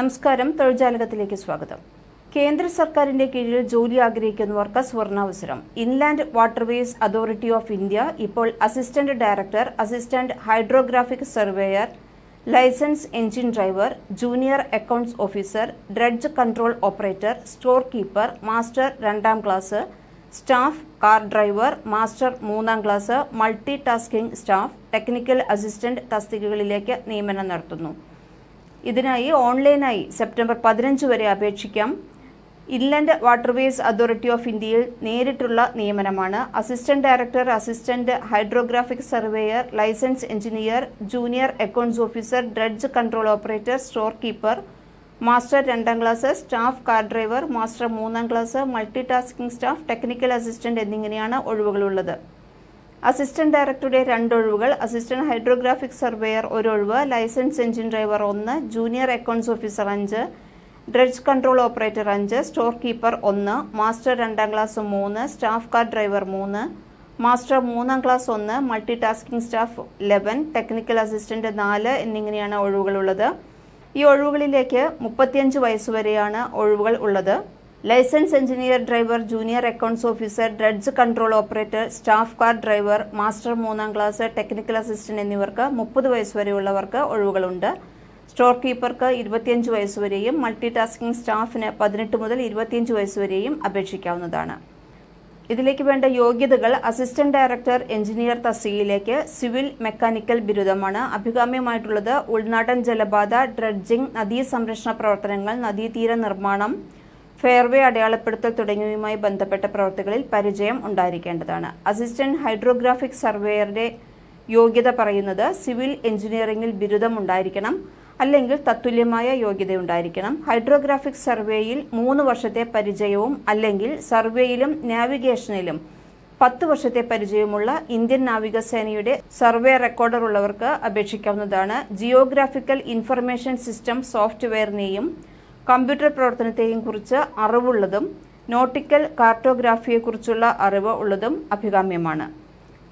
നമസ്കാരം. തൊഴിൽജാലകത്തിലേക്ക് സ്വാഗതം. കേന്ദ്ര സർക്കാരിന്റെ കീഴിൽ ജോലി ആഗ്രഹിക്കുന്നവർക്ക് സ്വർണാവസരം inland waterways authority of India ഇപ്പോൾ assistant director assistant hydrographic surveyor licence engine driver junior accounts officer dredge control operator store keeper master രണ്ടാം class staff car driver master മൂന്നാം class multi tasking staff technical assistant തസ്തികകളിലേക്ക് നിയമനം നടത്തുന്നു. ഇതിനായി ഓൺലൈനായി September പതിനഞ്ച് വരെ അപേക്ഷിക്കാം. ഇൻലൻഡ് വാട്ടർവേസ് അതോറിറ്റി ഓഫ് ഇന്ത്യയിൽ നേരിട്ടുള്ള നിയമനമാണ്. Assistant director assistant hydrographic surveyor licence engineer junior accounts officer dredge control operator store keeper master രണ്ടാം class staff car driver master മൂന്നാം class multi tasking staff technical assistant എന്നിങ്ങനെയാണ് ഒഴിവുകളുള്ളത്. Assistant ഡയറക്ടറുടെ രണ്ട് ഒഴിവുകൾ assistant hydrographic surveyor ഒരു ഒഴിവ് licence engine driver ഒന്ന് ജൂനിയർ അക്കൗണ്ട്സ് ഓഫീസർ അഞ്ച് ഡ്രഡ്ജ് കൺട്രോൾ ഓപ്പറേറ്റർ അഞ്ച് സ്റ്റോർ കീപ്പർ ഒന്ന് മാസ്റ്റർ രണ്ടാം ക്ലാസ് മൂന്ന് സ്റ്റാഫ് കാർ ഡ്രൈവർ മൂന്ന് മാസ്റ്റർ മൂന്നാം ക്ലാസ് ഒന്ന് multi tasking staff eleven technical assistant നാല് എന്നിങ്ങനെയാണ് ഒഴിവുകളുള്ളത് ഈ ഒഴിവുകളിലേക്ക് മുപ്പത്തിയഞ്ച് വയസ്സുവരെയാണ് ഒഴിവുകൾ ഉള്ളത്. Licence engineer driver junior accounts officer dredge control operator staff car driver master മൂന്നാം ക്ലാസ് ടെക്നിക്കൽ അസിസ്റ്റന്റ് എന്നിവർക്ക് മുപ്പത് വയസ്സുവരെയുള്ളവർക്ക് ഒഴിവുകളുണ്ട്. സ്റ്റോർ കീപ്പർക്ക് ഇരുപത്തിയഞ്ച് വയസ്സുവരെയും മൾട്ടി ടാസ്കിംഗ് സ്റ്റാഫിന് പതിനെട്ട് മുതൽ ഇരുപത്തിയഞ്ച് വയസ്സുവരെയും അപേക്ഷിക്കാവുന്നതാണ്. ഇതിലേക്ക് വേണ്ട യോഗ്യതകൾ അസിസ്റ്റന്റ് ഡയറക്ടർ എഞ്ചിനീയർ തസ്തികയിലേക്ക് സിവിൽ മെക്കാനിക്കൽ ബിരുദമാണ്. അഭികാമ്യമായിട്ടുള്ളത് ഉൾനാടൻ ജലപാത ഡ്രഡ്ജിംഗ് നദീ സംരക്ഷണ പ്രവർത്തനങ്ങൾ നദീതീര നിർമ്മാണം ഫെയർവേ അടയാളപ്പെടുത്തൽ തുടങ്ങിയവയുമായി ബന്ധപ്പെട്ട പ്രവൃത്തികളിൽ പരിചയം ഉണ്ടായിരിക്കേണ്ടതാണ്. അസിസ്റ്റന്റ് ഹൈഡ്രോഗ്രാഫിക് സർവേയറുടെ യോഗ്യത പറയുന്നത് സിവിൽ എഞ്ചിനീയറിംഗിൽ ബിരുദം ഉണ്ടായിരിക്കണം അല്ലെങ്കിൽ തത്തുല്യമായ യോഗ്യതയുണ്ടായിരിക്കണം. ഹൈഡ്രോഗ്രാഫിക് സർവേയിൽ മൂന്ന് വർഷത്തെ പരിചയവും അല്ലെങ്കിൽ സർവേയിലും നാവിഗേഷനിലും പത്ത് വർഷത്തെ പരിചയമുള്ള ഇന്ത്യൻ നാവികസേനയുടെ സർവേ റെക്കോർഡർ ഉള്ളവർക്ക് അപേക്ഷിക്കാവുന്നതാണ്. ജിയോഗ്രാഫിക്കൽ ഇൻഫർമേഷൻ സിസ്റ്റം സോഫ്റ്റ്വെയറിനെയും കമ്പ്യൂട്ടർ പ്രവർത്തനത്തെയും കുറിച്ച് അറിവുള്ളതും നോട്ടിക്കൽ കാർട്ടോഗ്രാഫിയെക്കുറിച്ചുള്ള അറിവ് ഉള്ളതും അഭികാമ്യമാണ്.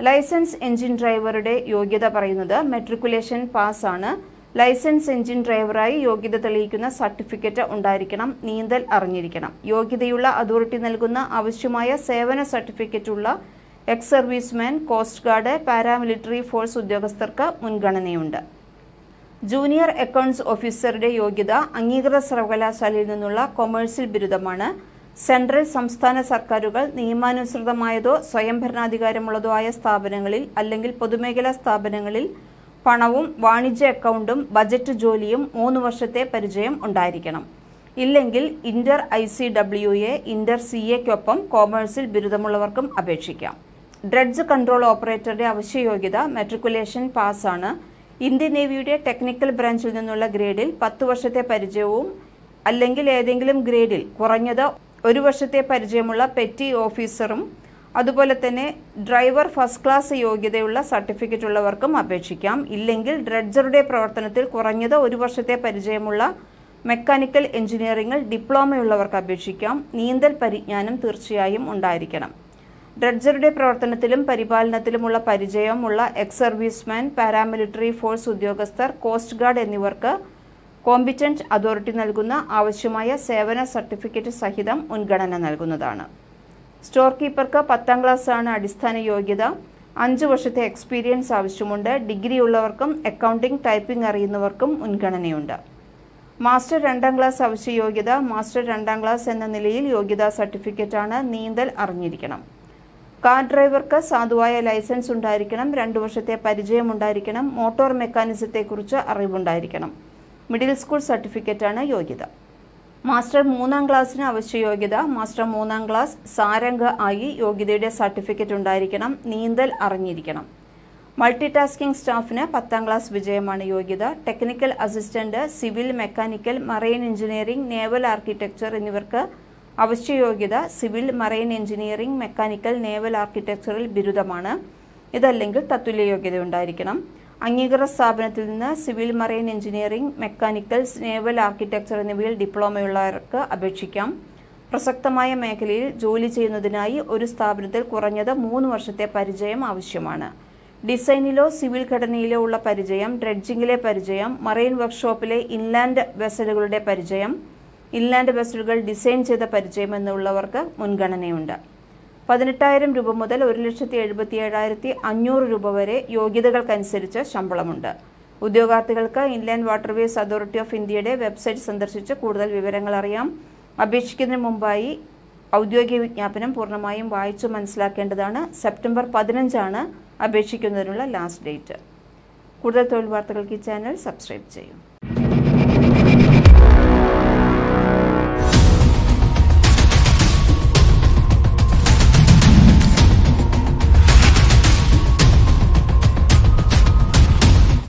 ലൈസൻസ് എഞ്ചിൻ ഡ്രൈവറുടെ യോഗ്യത പറയുന്നത് മെട്രിക്കുലേഷൻ പാസ് ആണ് ലൈസൻസ് എഞ്ചിൻ ഡ്രൈവറായി യോഗ്യത തെളിയിക്കുന്ന സർട്ടിഫിക്കറ്റ് ഉണ്ടായിരിക്കണം നീന്തൽ അറിഞ്ഞിരിക്കണം. യോഗ്യതയുള്ള അതോറിറ്റി നൽകുന്ന ആവശ്യമായ സേവന സർട്ടിഫിക്കറ്റുള്ള ex serviceman coast guard paramilitary force ഉദ്യോഗസ്ഥർക്ക് മുൻഗണനയുണ്ട്. ജൂനിയർ അക്കൗണ്ട്സ് ഓഫീസറുടെ യോഗ്യത അംഗീകൃത സർവകലാശാലയിൽ നിന്നുള്ള കൊമേഴ്സ്യൽ ബിരുദമാണ്. സെൻട്രൽ സംസ്ഥാന സർക്കാരുകൾ നിയമാനുസൃതമായതോ സ്വയംഭരണാധികാരമുള്ളതോ ആയ സ്ഥാപനങ്ങളിൽ അല്ലെങ്കിൽ പൊതുമേഖലാ സ്ഥാപനങ്ങളിൽ പണവും വാണിജ്യ അക്കൗണ്ടും ബജറ്റ് ജോലിയും മൂന്ന് വർഷത്തെ പരിചയം ഉണ്ടായിരിക്കണം. ഇല്ലെങ്കിൽ inter I C W A inter C എക്കൊപ്പം കോമേഴ്സിൽ ബിരുദമുള്ളവർക്കും അപേക്ഷിക്കാം. ഡ്രഡ്ജ് കൺട്രോൾ ഓപ്പറേറ്ററുടെ അവശ്യയോഗ്യത മെട്രിക്കുലേഷൻ പാസ്സാണ്. ഇന്ത്യൻ നേവിയുടെ ടെക്നിക്കൽ ബ്രാഞ്ചിൽ നിന്നുള്ള ഗ്രേഡിൽ പത്ത് വർഷത്തെ പരിചയവും അല്ലെങ്കിൽ ഏതെങ്കിലും ഗ്രേഡിൽ കുറഞ്ഞത് ഒരു വർഷത്തെ പരിചയമുള്ള പെറ്റി ഓഫീസറും അതുപോലെ തന്നെ ഡ്രൈവർ ഫസ്റ്റ് ക്ലാസ് യോഗ്യതയുള്ള സർട്ടിഫിക്കറ്റ് ഉള്ളവർക്കും അപേക്ഷിക്കാം. ഇല്ലെങ്കിൽ ഡ്രഡ്ജറുടെ പ്രവർത്തനത്തിൽ കുറഞ്ഞത് ഒരു വർഷത്തെ പരിചയമുള്ള മെക്കാനിക്കൽ എഞ്ചിനീയറിംഗിൽ ഡിപ്ലോമയുള്ളവർക്ക് അപേക്ഷിക്കാം. നീന്തൽ പരിജ്ഞാനം തീർച്ചയായും ഉണ്ടായിരിക്കണം. ഡ്രഡ്ജറുടെ പ്രവർത്തനത്തിലും പരിപാലനത്തിലുമുള്ള പരിചയമുള്ള എക്സ് സർവീസ്മാൻ പാരാമിലിറ്ററി ഫോഴ്സ് ഉദ്യോഗസ്ഥർ കോസ്റ്റ് ഗാർഡ് എന്നിവർക്ക് കോമ്പിറ്റന്റ് അതോറിറ്റി നൽകുന്ന ആവശ്യമായ സേവന സർട്ടിഫിക്കറ്റ് സഹിതം മുൻഗണന നൽകുന്നതാണ്. സ്റ്റോർ കീപ്പർക്ക് പത്താം ക്ലാസ്സാണ് അടിസ്ഥാന യോഗ്യത. അഞ്ച് വർഷത്തെ എക്സ്പീരിയൻസ് ആവശ്യമുണ്ട്. ഡിഗ്രി ഉള്ളവർക്കും അക്കൗണ്ടിംഗ് ടൈപ്പിംഗ് അറിയുന്നവർക്കും മുൻഗണനയുണ്ട്. മാസ്റ്റർ രണ്ടാം ക്ലാസ് ആവശ്യ യോഗ്യത മാസ്റ്റർ രണ്ടാം ക്ലാസ് എന്ന നിലയിൽ യോഗ്യതാ സർട്ടിഫിക്കറ്റാണ് നീന്തൽ അറിഞ്ഞിരിക്കണം. കാർ ഡ്രൈവർക്ക് സാധുവായ ലൈസൻസ് ഉണ്ടായിരിക്കണം രണ്ടു വർഷത്തെ പരിചയമുണ്ടായിരിക്കണം മോട്ടോർ മെക്കാനിസത്തെക്കുറിച്ച് അറിവുണ്ടായിരിക്കണം. മിഡിൽ സ്കൂൾ സർട്ടിഫിക്കറ്റാണ് യോഗ്യത. മാസ്റ്റർ മൂന്നാം ക്ലാസ്സിന് അവശ്യ യോഗ്യത. മാസ്റ്റർ മൂന്നാം ക്ലാസ് സാരംഗ ആയി യോഗ്യതയുടെ സർട്ടിഫിക്കറ്റ് ഉണ്ടായിരിക്കണം നീന്തൽ അറിഞ്ഞിരിക്കണം. മൾട്ടി ടാസ്കിംഗ് സ്റ്റാഫിന് പത്താം ക്ലാസ് വിജയമാണ് യോഗ്യത. Technical assistant civil mechanical marine engineering naval architecture എന്നിവർക്ക് അവശ്യ യോഗ്യത civil marine engineering mechanical naval ആർക്കിടെക്ചറിൽ ബിരുദമാണ്. ഇതല്ലെങ്കിൽ തത്തുല്യ യോഗ്യത ഉണ്ടായിരിക്കണം അംഗീകൃത സ്ഥാപനത്തിൽ നിന്ന് civil marine engineering mechanical naval architecture എന്നിവയിൽ ഡിപ്ലോമയുള്ളവർക്ക് അപേക്ഷിക്കാം. പ്രസക്തമായ മേഖലയിൽ ജോലി ചെയ്യുന്നതിനായി ഒരു സ്ഥാപനത്തിൽ കുറഞ്ഞത് മൂന്ന് വർഷത്തെ പരിചയം ആവശ്യമാണ്. ഡിസൈനിലോ സിവിൽ ഘടനയിലോ ഉള്ള പരിചയം ഡ്രഡ്ജിംഗിലെ പരിചയം മറൈൻ വർക്ക്ഷോപ്പിലെ ഇൻലാൻഡ് വെസലുകളുടെ പരിചയം ഇൻലാൻഡ് വെസലുകൾ ഡിസൈൻ ചെയ്ത പരിചയം എന്നുള്ളവർക്ക് മുൻഗണനയുണ്ട്. പതിനെട്ടായിരം രൂപ മുതൽ ഒരു ലക്ഷത്തി എഴുപത്തി ഏഴായിരത്തി അഞ്ഞൂറ് രൂപ വരെ യോഗ്യതകൾക്കനുസരിച്ച് ശമ്പളമുണ്ട്. ഉദ്യോഗാർത്ഥികൾക്ക് ഇൻലാൻഡ് വാട്ടർവേസ് അതോറിറ്റി ഓഫ് ഇന്ത്യയുടെ വെബ്സൈറ്റ് സന്ദർശിച്ച് കൂടുതൽ വിവരങ്ങൾ അറിയാം. അപേക്ഷിക്കുന്നതിന് മുമ്പായി ഔദ്യോഗിക വിജ്ഞാപനം പൂർണമായും വായിച്ചു മനസ്സിലാക്കേണ്ടതാണ്. സെപ്റ്റംബർ പതിനഞ്ചാണ് അപേക്ഷിക്കുന്നതിനുള്ള ലാസ്റ്റ് ഡേറ്റ്. കൂടുതൽ തൊഴിൽ വാർത്തകൾക്ക് ഈ ചാനൽ സബ്സ്ക്രൈബ് ചെയ്യും.